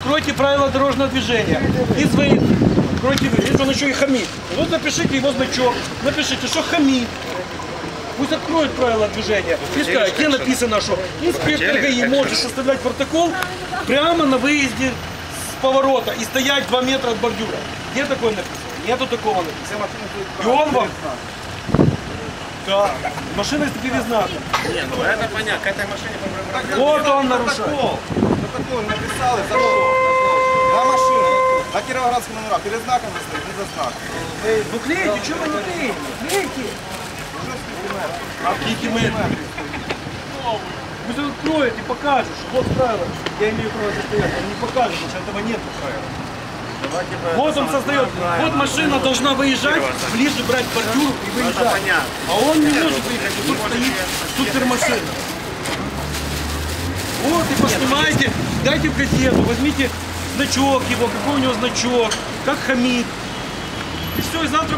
Откройте правила дорожного движения. И свои. Откройте, если он еще и хамит. Вот напишите его значок. Напишите, что хамит. Пусть откроют правила движения. И скажут, где написано, что инспектор ГАИ может составлять протокол прямо на выезде с поворота и стоять 2 метра от бордюра. Где такое написано? Нету такого написано. И он вам... Да. Машина с перед знаком. Не, ну это понятно, к этой машине Вот он нарушает. Протокол. Протокол написали На Кировоградском номера. Перед знаком вы стоите, не за знак. Ну клейте, что вы не клеите? Клейте. А какие мы? Вы же откроет и покажешь, вот правила. Я имею право состоять, он не покажет, потому что этого нет правил. Вот он создает, вот машина должна выезжать, ближе брать бордюр и выезжать. А он не может выехать, тут стоит супермашина. Вот и поснимайте, дайте в газету, возьмите значок его, какой у него значок, как хамит. И все, и завтра